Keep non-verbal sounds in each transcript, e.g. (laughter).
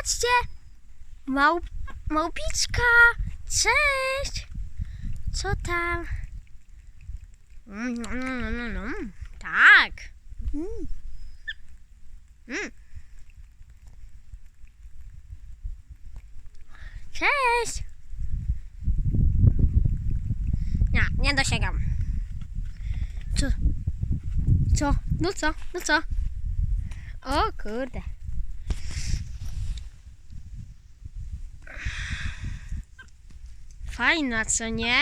Patrzcie! Małp małpiczka! Cześć! Co tam? Mm, mm, mm, mm. Tak! Mm. Mm. Cześć! Nie, nie dosięgam. Co? Co? No co? No co? O kurde. Fajna, co nie?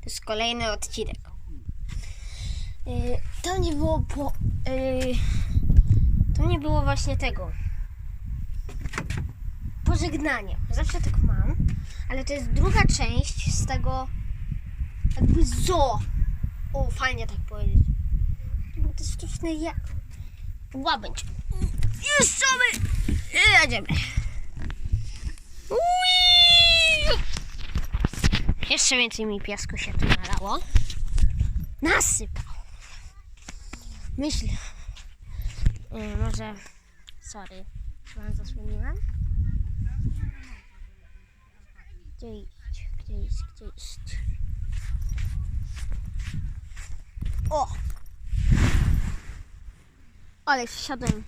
To jest kolejny odcinek. Yy, to nie było po... Yy, to nie było właśnie tego. Pożegnania. Zawsze tak mam. Ale to jest druga część z tego jakby zo. O, fajnie tak powiedzieć. To jest sztuczne ja... Łabędź. Jeżdżamy! Jedziemy. Ui! Jeszcze więcej mi piasku się tu nalało. Nasypał. Myślę. Yy, może... Sorry. Wam zasłoniłem? Gdzie iść? Gdzie iść? Gdzie iść? O! Ale wsiadłem.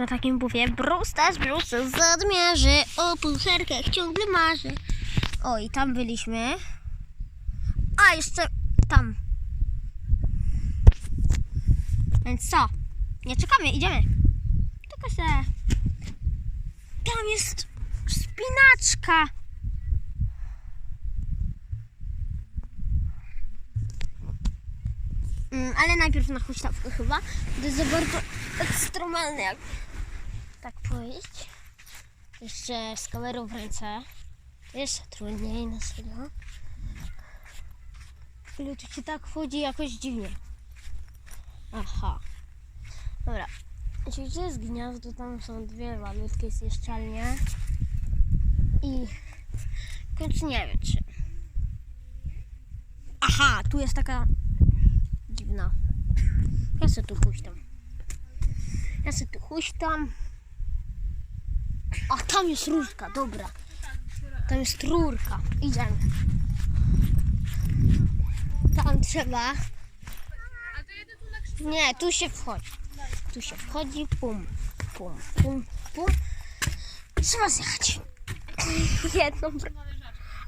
Na takim buwie brustarz, brustarz zadmierzy, o pucharkach ciągle marzy. O, i tam byliśmy. A, jeszcze tam. Więc co? Nie czekamy, idziemy. Tylko se. Tam jest spinaczka. Mm, ale najpierw na huśtawkę chyba. To jest za bardzo ekstremalne, jak tak powiedzieć. Jeszcze z kamerą w ręce. Jest trudniej na serio. Ale tu się tak wchodzi jakoś dziwnie. Aha. Dobra. Czyli gdzie jest gniazdo? Tam są dwie malutkie zjeżdżalnie. I w końcu nie wiem czy. Aha, tu jest taka dziwna. Ja se tu huśtam. Ja se tu huśtam. A tam jest rurka, dobra. Tam jest rurka. Idziemy. Tam trzeba. Nie, tu się wchodzi. Tu się wchodzi, pum, pum, pum, pum. Trzeba zjechać. (laughs) Jedną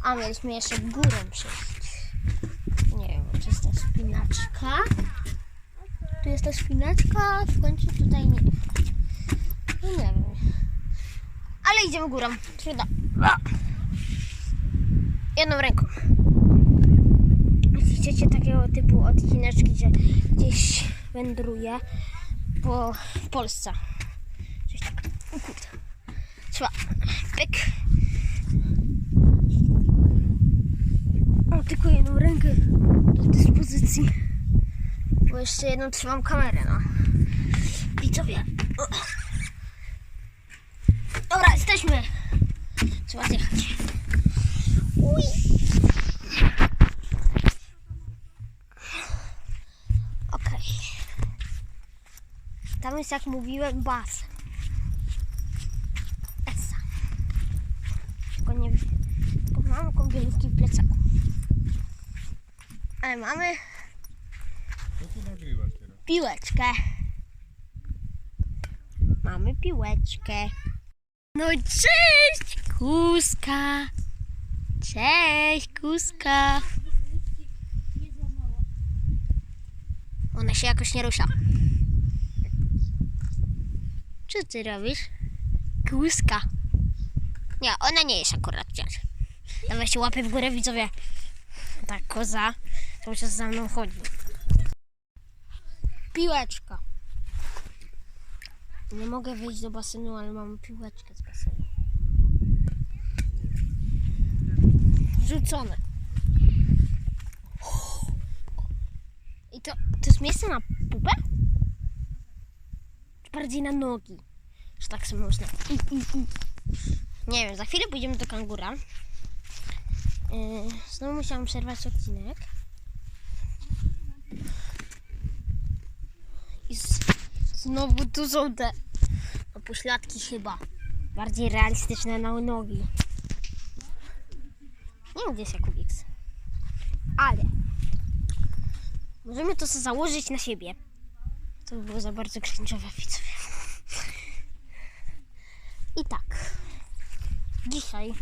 A mieliśmy jeszcze górą przejść. Nie wiem, czy jest ta spinaczka. Tu jest ta spinaczka, w końcu tutaj nie. No nie wiem. Ale idziemy górą. Trudno. Jedną ręką. Jeśli chcecie takiego typu odcineczki, że gdzieś wędruję po Polsce. Coś tak. O kurde. Trzeba. Pyk. Mam tylko jedną rękę do dyspozycji. Bo jeszcze jedną trzymam kamerę, no. Widzowie. O. Jesteśmy. Trzeba zjechać. Ui. Okej. Tam jest, jak mówiłem, basen. Esa. Tylko nie tylko mamy kąpielówki w plecaku. Ale mamy Co ty nagrywasz teraz? piłeczkę. Mamy piłeczkę. No cześć, kuska. Cześć, kuska. Ona się jakoś nie rusza. Co ty robisz? Kuska. Nie, ona nie jest akurat wciąż. Dawaj się łapy w górę, widzowie. Ta koza cały czas za mną chodzi. Piłeczka. Nie mogę wejść do basenu, ale mam piłeczkę z basenu. Rzucone. I to, to jest miejsce na pupę? Czy bardziej na nogi? Że tak sobie można. Nie wiem, za chwilę pójdziemy do kangura. Yy, znowu musiałam przerwać odcinek. Znowu są te no, pośladki chyba. Bardziej realistyczne na nogi. Nie wiem, gdzie jest Jakubiks. Ale możemy to sobie założyć na siebie. To by było za bardzo cringe'owe widzowie. I tak. Dzisiaj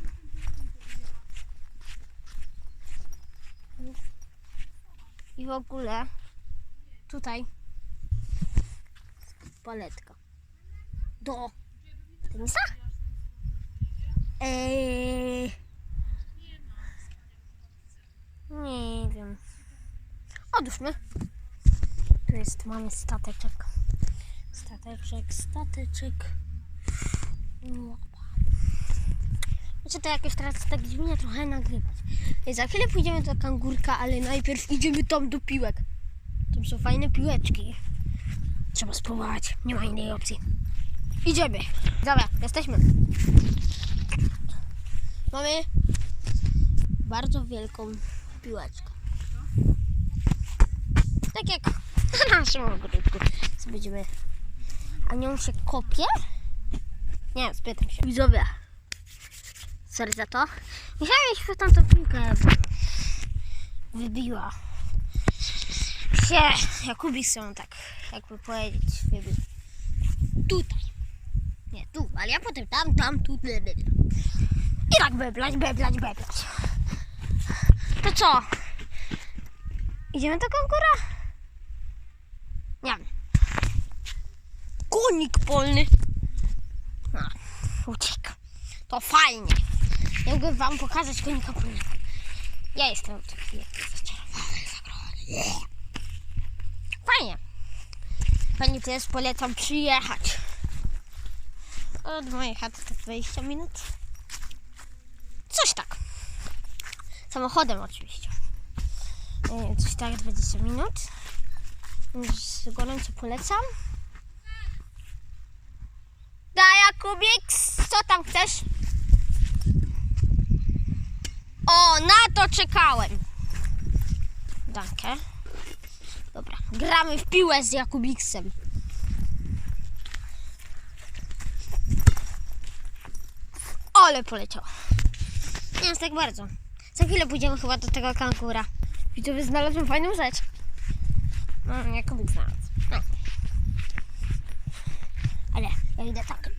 i w ogóle tutaj paletka do tenisa? Eee, nie wiem. Odłóżmy. Tu jest, mamy stateczek. Stateczek, stateczek. Znaczy to jakoś teraz tak dziwnie trochę nagrywać. I za chwilę pójdziemy do kangurka, ale najpierw idziemy tam do piłek. Tam są fajne piłeczki. Trzeba spróbować. Nie ma innej opcji. Idziemy. Dobra, jesteśmy. Mamy bardzo wielką piłeczkę. Tak jak na naszym ogródku. Będziemy... A nią się kopie? Nie, spytam się. Widzowie. Sorry za to. Musiałem mieć tam tą piłkę. Wybiła. Się, Jakubik są tak, jakby powiedzieć, wybił. Tutaj. Nie, tu, ale ja potem tam, tam, tu. ble, ble. I tak beblać, beblać, beblać. To co? Idziemy do konkura? Nie wiem. Konik polny. A, uciekł. To fajnie. Ja mogę wam pokazać konika polnego. Ja jestem taki zaczarowany zagrożony. To jest, polecam przyjechać. Od mojej chaty to 20 minut. Coś tak. Samochodem oczywiście. E, Coś tak 20 minut. Gorąco polecam. Da Jakubiks, co tam chcesz? O, na to czekałem. Dankę. Dobra, gramy w piłę z Jakubiksem. Ale poleciał. Nie jest tak bardzo. Za chwilę pójdziemy chyba do tego kankura. Widzowie, znalazłem fajną rzecz. No, Jakubik znalazł. No. Ale ja idę tak.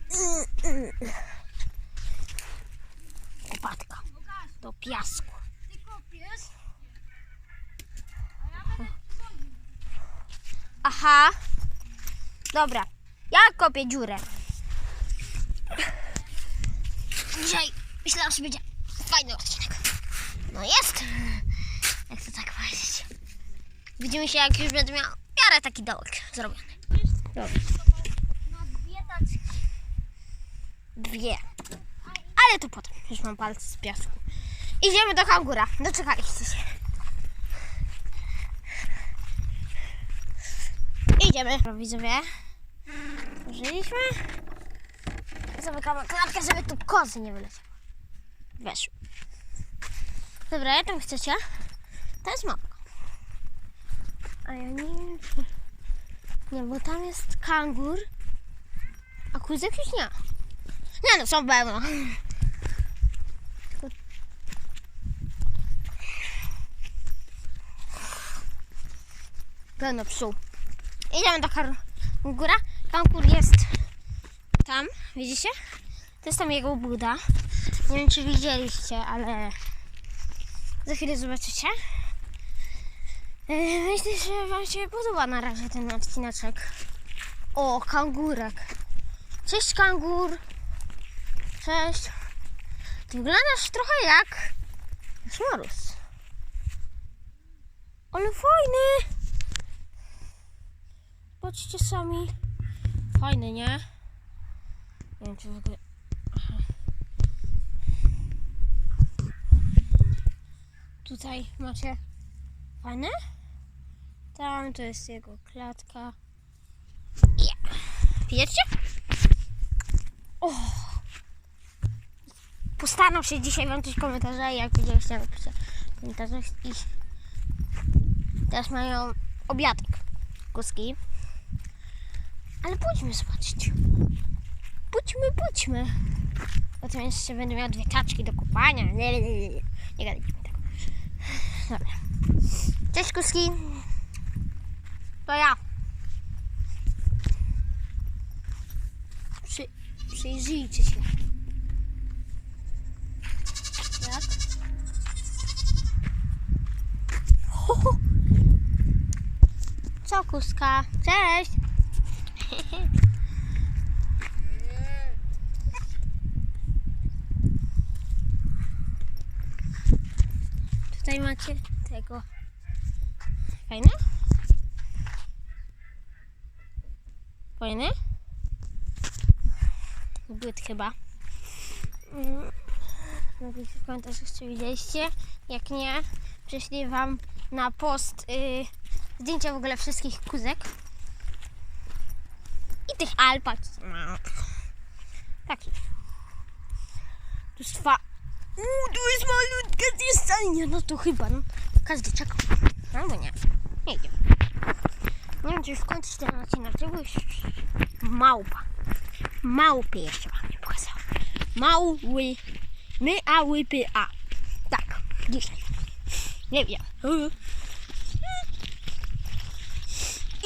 Łopatka. Do piasku. Aha. Dobra. Ja kopię dziurę. Dzisiaj myślałam, że będzie fajny odcinek. No jest. Jak to tak powiedzieć. Widzimy się, jak już będę miał w miarę taki dołek zrobiony. Dobra. Dwie. Ale to potem. Już mam palce z piasku. Idziemy do kangura. Doczekaliście się. Idziemy. Widzowie. Użyliśmy. Zamykamy klatkę, żeby tu kozy nie wyleciały. Weszły. Dobra, jak tam chcecie? To jest mapka. A ja nie wiem. Nie, bo tam jest kangur, a kuzek już nie. Nie no, są pełno. Pełno psu. Idziemy do kangura. Kangur jest tam, widzicie? To jest tam jego buda. Nie wiem, czy widzieliście, ale za chwilę zobaczycie. E, Myślę, że Wam się podoba na razie ten odcineczek. O, kangurek. Cześć, kangur. Cześć. Ty wyglądasz trochę jak Szmarus. Ale fajny. Patrzcie sami. Fajny, nie? Nie wiem, czy w ogóle... Tutaj macie fajne. Tam to jest jego klatka. Ja. Widzicie? O! Postaram się dzisiaj wam coś komentarze, jak widzieliście napiszę w i teraz mają obiadek kuski. Ale pójdźmy zobaczyć. Pójdźmy, pójdźmy. Potem jeszcze będę miał dwie kaczki do kupania. Nie, nie, nie, nie. Nie gadajcie mi tak. Dobra. Cześć kuski. To ja. Przy, przyjrzyjcie się. Ho. Co kuska? Cześć. Tutaj macie tego. Fajne? Fajne? Błyt chyba. Mm. Napiszcie w komentarzach, czy widzieliście. Jak nie, prześlę wam na post y, zdjęcia w ogóle wszystkich kuzek. Tych alpak. No. Takich. Tu jest dwa. Uuu, tu jest malutka zjestajnia. No to chyba, no. Każdy czeka. Albo nie. Nie wiem. Nie wiem, czy już kończyć ten odcinek. Tego już małpa. Małpy jeszcze wam nie pokazałam. Mały. My, a, łypy, a. Tak, dzisiaj. Nie wiem.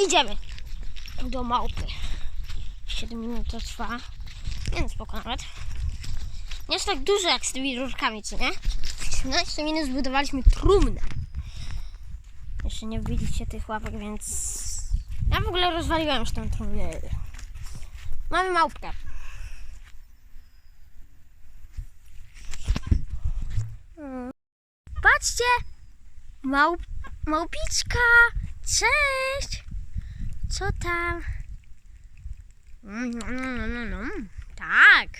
Idziemy do małpy. 7 minut to trwa. Więc spoko nawet. Nie jest tak dużo jak z tymi rurkami, co nie? W 17 minut zbudowaliśmy trumnę. Jeszcze nie widzicie tych łapek, więc... Ja w ogóle rozwaliłem już tę trumnę. Mamy małpkę. Patrzcie! Małp... Małpiczka! Cześć! Co tam? Mm, no, no, no, no. Tak.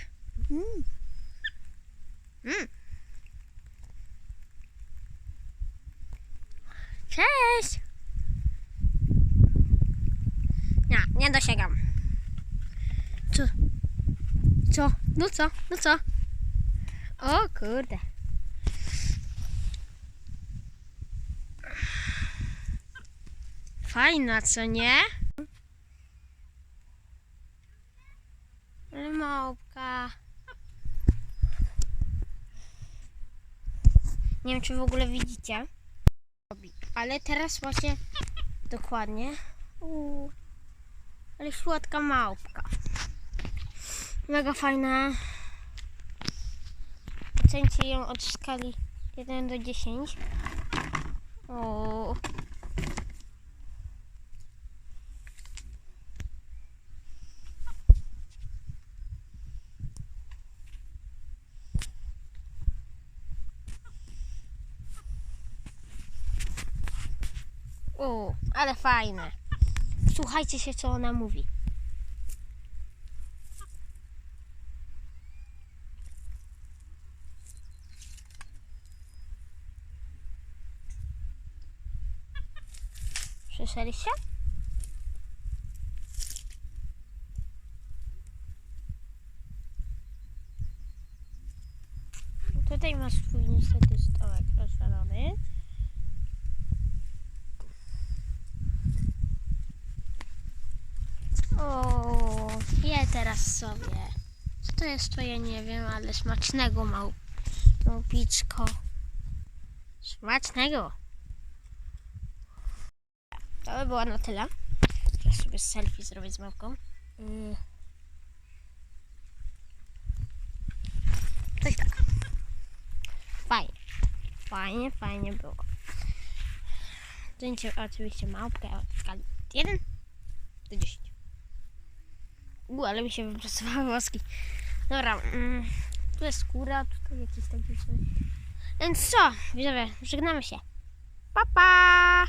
Cześć! Nie, nie dosięgam. Co? Co? No co? No co? O kurde. Fajna, co nie? Ale małpka. Nie wiem, czy w ogóle widzicie. Ale teraz macie dokładnie. Ale słodka małpka. Mega fajna. Ocencie ją od skali 1 do 10. O. O, ale fajne. Słuchajcie się, co ona mówi. Słyszeliście? Tutaj masz twój niestety stołek rozwalony. O, je teraz sobie. Co to jest, to ja nie wiem, ale smacznego mał, małpiczko. Smacznego. To by było na tyle. Teraz sobie selfie zrobię z małpką. Yy. Coś tak. Fajnie. Fajnie, fajnie było. Zdjęcie oczywiście małpkę od skali 1 do 10. U, ale mi się wypracowały woski. Dobra, mm, tu jest skóra, tutaj jakieś takie coś. Więc co, widzowie, żegnamy się. Pa, pa!